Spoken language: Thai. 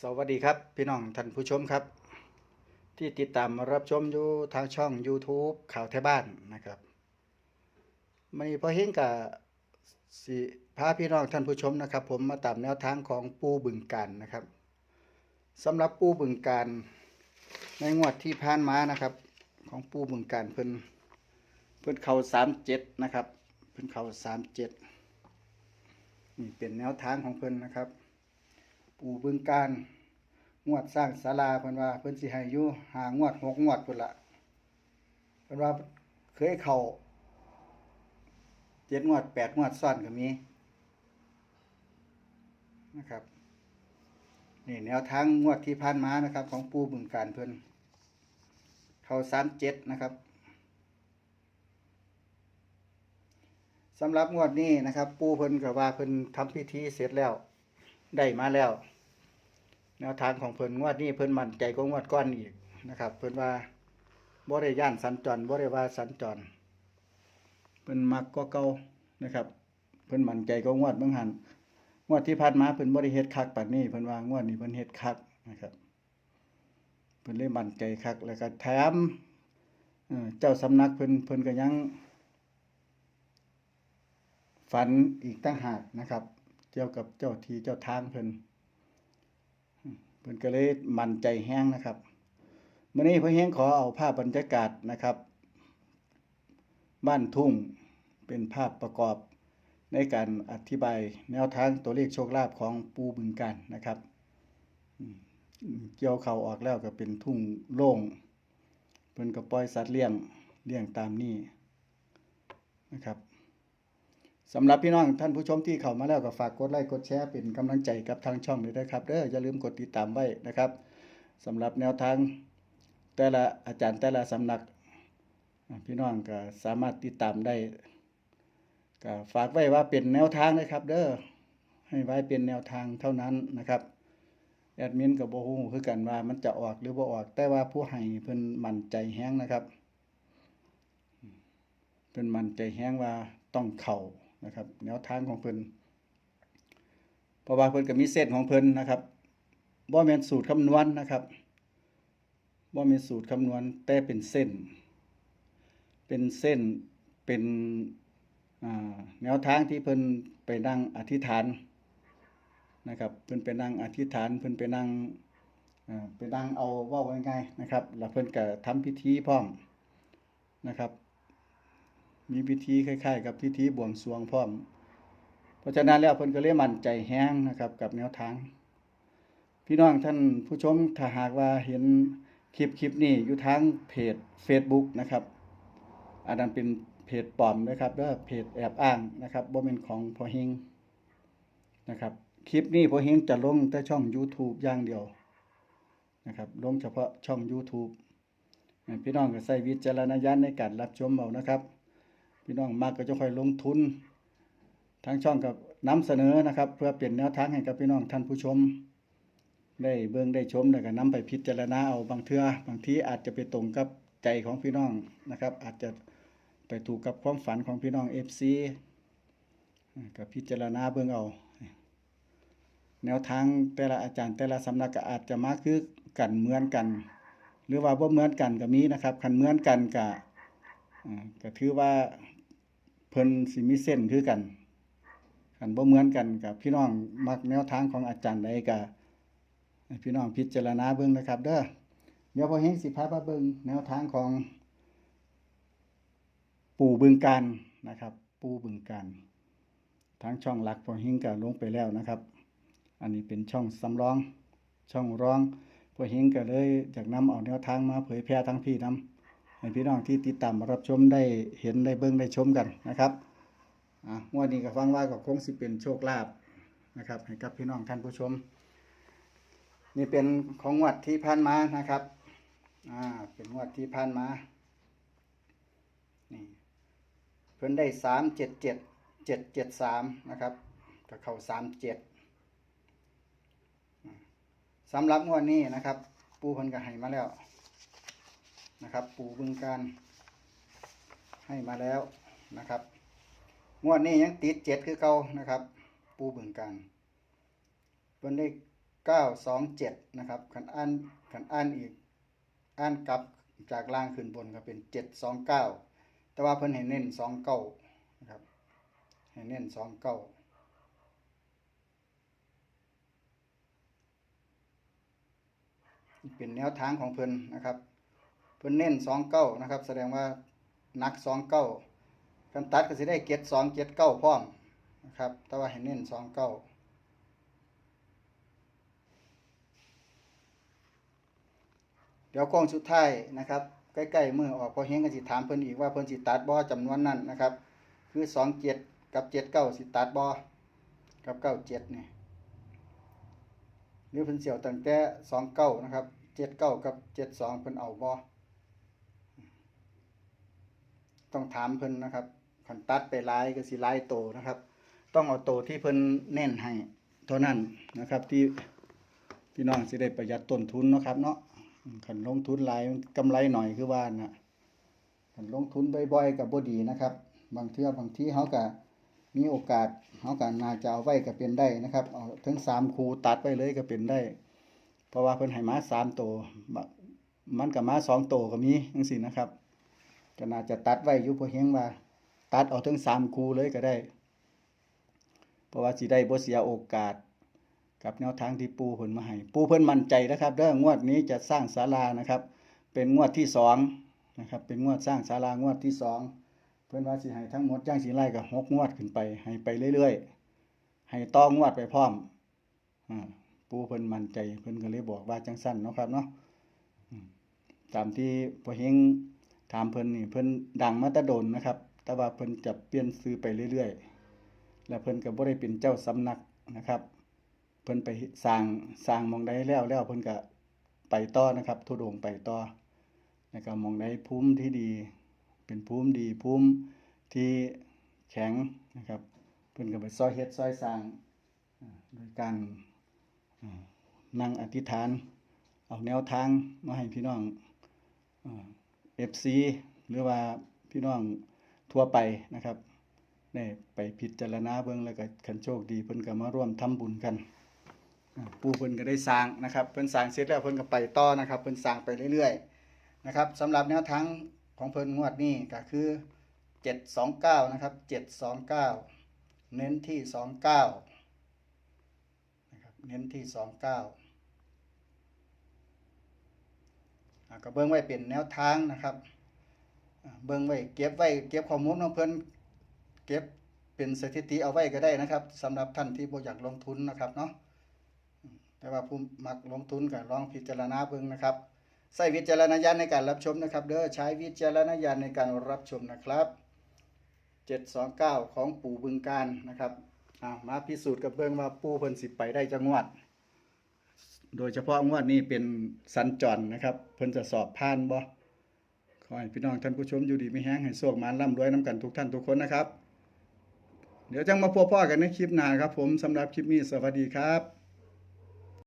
สวัสดีครับพี่น้องท่านผู้ชมครับ ที่ติดตามรับชมอยู่ทางช่อง YouTube ข่าวไทยบ้านนะครับมันนี้พอเห็นกับสิพาพี่น้องท่านผู้ชมนะครับ ผมมาตามแนวทางของปูบึงการนะครับสำหรับปูบึงการในงวดที่ผ่านมานะครับ ของปูบึงการเพิ่นเพิ่นเข่าสามเจ็ดนะครับ เพิ่นเข่าสามเจ็ดนี่เป็นแนวทางของเพิ่นนะครับ ปู่บึงการงวดสร้างศาลาเพิ่นว่าเพิ่นสิให้อยู่หางวดหกงวดพุ่นละเพิ่นว่าเคยเข้าเจ็ดงวดแปดงวดซ้อนก็มีนะครับนี่แนวทางงวดที่ผ่านมานะครับ ของปู่บึงการเพิ่นเข้าสามเจ็ดนะครับสำหรับงวดนี้นะครับ ปู่เพิ่นก็ว่าเพิ่นทำพิธีเสร็จแล้ว ได้มาแล้ว แนวทางของเพิ่นงวดนี้เพิ่นมั่นใจกว่างวดก้อนอีกนะครับ เพิ่นว่าบ่ได้ย่านสัญจรบ่ได้ว่าสัญจรเพิ่นมักก็เก่านะครับ เพิ่นมั่นใจกว่างวดบางหันงวดที่ผ่านมาเพิ่นบ่ได้เฮ็ดคักปานนี้เพิ่นว่างวดนี้เพิ่นเฮ็ดคักนะครับ เพิ่นเลยมั่นใจคักแล้วก็แถมเจ้าสำนักเพิ่นเพิ่นก็ยังฝันอีกตั้งหากนะครับ เกี่ยวกับเจ้าทีเจ้าทางเพิ่นอืม เพิ่นก็เลยมั่นใจแห้งนะครับมื้อนี้พ่อแห้งขอเอาภาพบรรยากาศนะครับ บ้านทุ่งเป็นภาพประกอบในการอธิบายแนวทางตัวเลขโชคลาภของปูบึงการนะครับ เกี่ยวเขาออกแล้วก็เป็นทุ่งโล่งเพิ่นก็ปล่อยสัตว์เลี้ยงเลี้ยงตามนี้นะครับ สำหรับพี่น้องท่านผู้ชมที่เข้ามาแล้วก็ฝากกดไลค์กดแชร์เป็นกำลังใจกับทางช่องด้วยนะครับเด้ออย่าลืมกดติดตามไว้นะครับสำหรับแนวทางแต่ละอาจารย์แต่ละสำนัก พี่น้องก็สามารถติดตามได้ก็ฝากไว้ว่าเป็นแนวทางนะครับ เด้อให้ไว้เป็นแนวทางเท่านั้นนะครับแอดมินกับโบฮูคือกันว่ามันจะออกหรือบ่ออก แต่ว่าผู้ให้เพิ่นมั่นใจแฮงนะครับเพิ่นมั่นใจแฮงว่าต้องเข้า นะครับแนวทางของเพิ่นเพราะว่าเพิ่นก็มีเส้นของเพิ่นนะครับบ่แม่นสูตรคำนวณนะครับบ่แม่นสูตรคำนวณแต่เป็นเส้น เป็นเส้นเป็นแนวทางที่เพิ่นไปนั่งอธิษฐานนะครับเพิ่นไปนั่งอธิษฐานเพิ่นไปนั่งไปนั่งเอาว้าง่ายๆนะครับแล้วเพิ่นก็ทำพิธีพร้อมนะครับ มีพิธีคล้ายๆ กับพิธีบวงสรวงพร้อม เพราะฉะนั้นแล้วเพิ่นก็เลยมั่นใจแห้งนะครับ กับแนวทาง พี่น้องท่านผู้ชมถ้าหากว่าเห็นคลิปคลิปนี้อยู่ทางเพจ Facebook นะครับอันนั้นเป็นเพจปลอมนะครับเด้อเพจแอบอ้างนะครับบ่เป็นของพอเฮงนะครับ คลิปนี้พอเฮงจะลงแต่ช่อง YouTube อย่างเดียวนะครับลงเฉพาะช่อง YouTube พี่น้องก็ใช้วิจารณญาณในการรับชมเอานะครับ พี่น้องมากก็จะค่อยลงทุน ทางช่องกับนำเสนอนะครับ เพื่อเปลี่ยนแนวทางให้กับพี่น้องท่านผู้ชม ได้เบิ่งได้ชมแล้วก็นำไปพิจารณาเอาบางเทื่อบางทีอาจจะไปตรงกับใจของพี่น้องนะครับ อาจจะไปถูกกับความฝันของพี่น้อง FC อ่าก็พิจารณาเบิ่งเอา แนวทางแต่ละอาจารย์แต่ละสำนักก็อาจจะมาคือกันเหมือนกัน หรือว่าบ่เหมือนกันก็มีนะครับคันเหมือนกันก็อ่าก็ถือว่า เพิ่นสิมีเส้นคือกันคันบ่เหมือนกันกับพี่น้องมักแนวทางของอาจารย์ใดก็ให้พี่น้องพิจารณาเบิ่งนะครับ เด้อเดี๋ยวพอเฮงสิพาไปเบิ่งแนวทางของ ปู่บึงการนะครับ ปู่บึงการทางช่องหลักพอเฮงก็ลงไปแล้วนะครับ อันนี้เป็นช่องสำรองช่องรองพอเฮงก็เลยอยากนำเอาแนวทางมาเผยแพร่ทั้งพี่นํ ให้พี่น้องที่ติดตามรับชมได้เห็นได้เบิ่งได้ชมกันนะครับอะงวดนี้ก็ฟังว่าก็คงสิเป็นโชคลาภนะครับ ให้กับพี่น้องท่านผู้ชม นี่เป็นของงวดที่ผ่านมานะครับอ่าเป็นงวดที่ผ่านมานี่เพิ่นได้สามเจ็ดเจ็ดเจ็ดเจ็ดสามนะครับก็เข้าสามเจ็ดสำหรับงวดนี้นะครับ ปูเพิ่นก็ให้มาแล้ว นะครับ ปู่บึงการ ให้มาแล้วนะครับ งวดนี้ยังติดเจ็ดคือเก่านะครับ ปู่บึงการเพิ่นได้เก้าสองเจ็ดนะครับขันอ่านขันอ่านอีกอ่านกลับจากล่างขึ้นบนก็เป็นเจ็ดสองเก้าแต่ว่าเพิ่นให้เน้นสองเก้านะครับให้เน้นสองเก้าเป็นแนวทางของเพิ่นนะครับ พิ่นเน้นสองเก้านะครับ แสดงว่านักสองเก้ากันตัดก็สิได้เก็ดสองเก็ดเก้าพร้อมนะครับ แต่ว่าให้เน้นสองเก้าเดี๋ยวกล้องสุดท้ายนะครับ ใกล้ๆมือออกพอเฮงก็สิถามเพิ่นอีกว่าเพิ่นสิตัดบ่จำนวนนั้นนะครับ คือสองเจ็ดกับเจ็ดเก้าสิตัดบ่กับเก้าเจ็ดนี่หรือเพิ่นเสี่ยวตั้งแต่สองเก้านะครับเจ็ดเก้ากับเจ็ดสองเพิ่นเอาบ่ ต้องถามเพิ่นนะครับขันตัดไปหลายก็สิหลายโตนะครับ ต้องเอาโตที่เพิ่นเน้นให้เท่านั้นนะครับ ที่พี่น้องสิได้ประหยัดต้นทุนนะครับ เนาะขันลงทุนหลายกำไรหน่อยคือว่านะขันลงทุนบ่อยๆกับบ่ดีนะครับ บางเทื่อบางที่เฮาก็มีโอกาสเฮาก็น่าจะเอาไว้ก็เป็นได้นะครับเอาถึง3คูตัดไปเลยก็เป็นได้ เพราะว่าเพิ่นให้มา3โตมันก็มา2โตก็มีจังซี่นะครับ ก็น่าจะตัดไว้อยู่พอเฮงว่า ตัดเอาถึงสามคูเลยก็ได้ เพราะว่าสิได้บ่เสียโอกาส กับแนวทางที่ปูเพิ่นมาให้ปูเพิ่นมั่นใจนะครับเด้องวดนี้จะสร้างศาลานะครับ เป็นงวดที่สองนะครับ เป็นงวดสร้างศาลางวดที่สองเพิ่นว่าสิให้ทั้งหมดย่างสิไล่ก็หกงวดขึ้นไปให้ไปเรื่อยๆ ให้ต่องงวดไปพร้อมอ่าปูเพิ่นมั่นใจเพิ่นก็เลยบอกว่าจังซั่นเนาะครับเนาะตามที่พอเฮง ถามเพิ่นนี่เพิ่นดังมาตะโดนนะครับ แต่ว่าเพิ่นจะเปลี่ยนซื้อไปเรื่อยๆ แล้วเพิ่นก็บ่ได้เป็นเจ้าสำนักนะครับ เพิ่นไปสร้างสร้างมองใดแล้วแล้วเพิ่นก็ไปต่อนะครับทุดงไปต่อแล้วก็มองใดภูมิที่ดี เป็นภูมิดีภูมิที่แข็งนะครับ เพิ่นก็ไปซอยเฮ็ดซอยสร้างโดยการนั่งอธิษฐาน เอาแนวทางมาให้พี่น้องอ FC หรือว่าพี่น้องทั่วไปนะครับได้ไปพิจารณาเบิ่งแล้วก็คันโชคดีเพิ่นก็มาร่วมทำบุญกันปูเพิ่นก็ได้สร้างนะครับเพิ่นสร้างเสร็จแล้วเพิ่นก็ไปต่อนะครับเพิ่นสร้างไปเรื่อยๆนะครับสำหรับแนวทางของเพิ่นงวดนี้ก็คือ 729นะครับ729 เน้นที่ 29นะครับเน้นที่ 29 อ่า ก็เบิ่งไว้เป็นแนวทางนะครับเบิ่งไว้เก็บไว้เก็บข้อมูลของเพิ่อนเก็บเป็นสถิติเอาไว้ก็ได้นะครับสำหรับท่านที่บ่อยากลงทุนนะครับเนาะแต่ว่าผู้มักลงทุนก็ลองพิจารณาเบิ่งนะครับใช้วิจารณญาณในการรับชมนะครับเด้อใช้วิจารณญาณในการรับชมนะครับ729 ของปู่บึงการนะครับมาพิสูจน์กับเบิ่งว่าปู่เพิ่นสิไปได้จังหวัด โดยเฉพาะงวดนี้เป็นสัญจรนะครับเพิ่นจะสอบผ่านบ่ขอให้พี่น้องท่านผู้ชมอยู่ดีมีแห้งให้โชคมานร่ำรวยน้ำกันทุกท่านทุกคนนะครับ เดี๋ยวจังมาพบพ่อกันในคลิปหน้าครับผมสำหรับคลิปนี้สวัสดีครับ